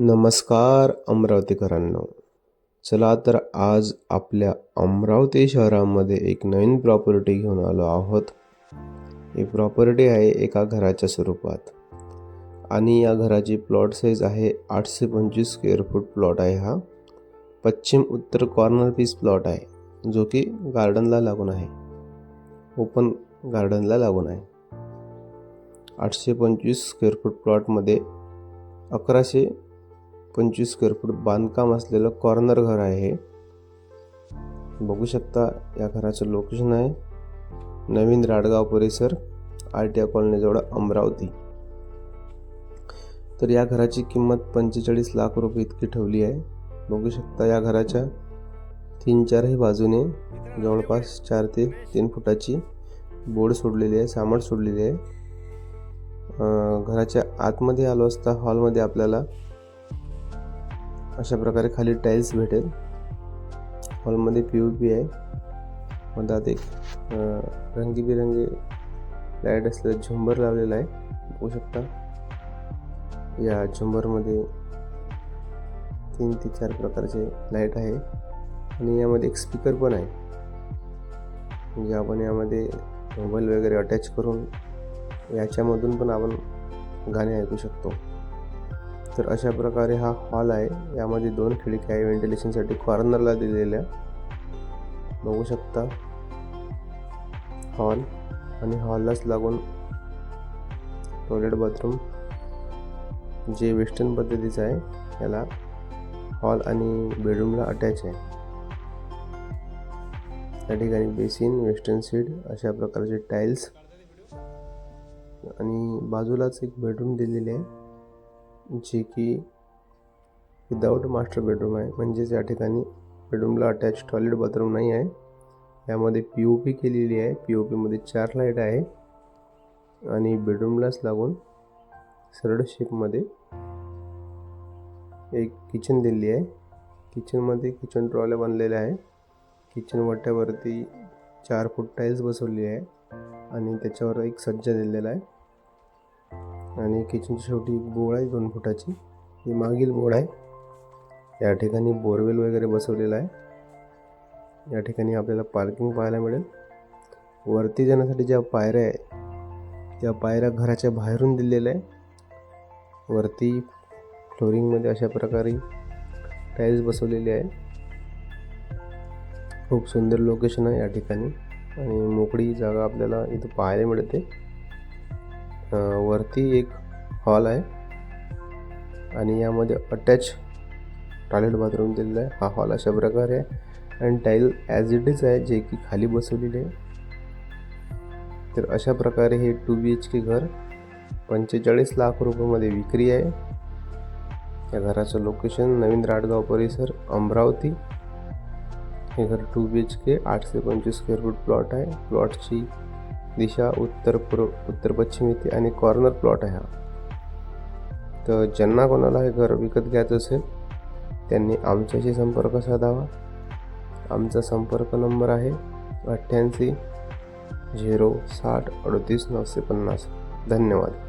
नमस्कार अमरावतीकरांनो. चला तर आज आपल्या अमरावती शहरामध्ये एक नवीन प्रॉपर्टी घेऊन आलो आहोत. ही प्रॉपर्टी आहे एका घराच्या स्वरूपात. आणि या घराची प्लॉट साईज आहे आठशे पंचवीस स्क्वेअर फूट प्लॉट आहे हा. पश्चिम उत्तर कॉर्नर पीस प्लॉट आहे जो की गार्डनला लागून आहे. ओपन गार्डनला लागून आहे. आठशे पंचवीस स्क्वेअर फूट प्लॉटमध्ये अकराशे पंचवीस स्क्वेअर फूट बांधकाम असलेलं कॉर्नर घर आहे. हे बघू शकता या घराचं लोकेशन आहे. नवीन राडगाव परिसर आर टी आय कॉलनीजवळ अमरावती. तर या घराची किंमत पंचेचाळीस लाख रुपये इतकी ठेवली आहे. बघू शकता या घराच्या तीन चारही बाजूने जवळपास चार ते तीन फुटाची बोर्ड सोडलेली आहे सामट सोडलेली आहे. घराच्या आतमध्ये आलो असता हॉलमध्ये आपल्याला अशा प्रकारे खाली टाईल्स भेटेल. हॉलमध्ये पी यू पी आहे. मधात एक रंगीबिरंगी लाइट असलेलं झुंबर लावलेला आहे. बघू शकता. या झुंबरमध्ये तीन ते चार प्रकारचे लाइट आहे. आणि यामध्ये एक स्पीकर पण आहे. म्हणजे आपण यामध्ये मोबाईल वगैरे अटॅच करून याच्यामधून पण आपण गाणे ऐकू शकतो. तर अशा प्रकारे हा हॉल आहे. यामध्ये दोन खिडक्या आहे. व्हेंटिलेशनसाठी कॉर्नरला दिलेल्या. बघू शकता. हॉल आणि हॉललाच लागून टॉयलेट बाथरूम जे वेस्टर्न पद्धतीचं आहे याला हॉल आणि बेडरूमला अटॅच आहे. त्या ठिकाणी बेसिन वेस्टर्न सीट अशा प्रकारचे टाईल्स आणि बाजूलाच एक बेडरूम दिलेले आहे. जी की विदाऊट मास्टर बेडरूम आहे. म्हणजेच या ठिकाणी बेडरूमला अटॅच टॉयलेट बाथरूम नाही आहे. यामध्ये पी ओ पी केलेली आहे. पी ओ पीमध्ये चार लाइट आहे. आणि बेडरूमलाच लागून सरळ शेपमध्ये एक किचन दिलेली आहे. किचनमध्ये किचन ट्रॉल्या बनलेल्या आहे. किचन वट्ट्यावरती चार फूट टाईल्स बसवली आहे. आणि त्याच्यावर एक सज्जा दिलेला आहे. आणि किचनची शेवटी एक बोळ आहे दोन फुटाची. ही मागील बोळ आहे. या ठिकाणी बोरवेल वगैरे बसवलेला आहे. या ठिकाणी आपल्याला पार्किंग पाहायला मिळेल. वरती जाण्यासाठी ज्या पायऱ्या आहे त्या पायऱ्या घराच्या बाहेरून दिलेल्या आहे वरती फ्लोरिंगमध्ये अशा प्रकारे टाईल्स बसवलेली आहे खूप सुंदर लोकेशन आहे या ठिकाणी. आणि मोकळी जागा आपल्याला इथं पाहायला मिळते. वरती एक हॉल आहे. आणि यामध्ये अटॅच टॉयलेट बाथरूम दिलेलं आहे. हा हॉल अशा प्रकारे आहे. आणि टाईल ॲज इट इज आहे जे की खाली बसवलेले आहे. तर अशा प्रकारे हे टू बी एच के घर पंचेचाळीस लाख रुपयामध्ये विक्री आहे. या घराचं लोकेशन नवीन राडगाव परिसर अमरावती. हे घर टू बी एच के आठशे पंचवीस स्क्वेअर फूट प्लॉट आहे. प्लॉटची दिशा उत्तर पूर्व उत्तर पश्चिम येते आणि कॉर्नर प्लॉट आहे हा. तर ज्यांना कोणाला हे घर विकत घ्यायचं असेल त्यांनी आमच्याशी संपर्क साधावा. आमचा संपर्क नंबर आहे अठ्ठ्याऐंशी झिरो साठ अडतीस नऊशे पन्नास. धन्यवाद.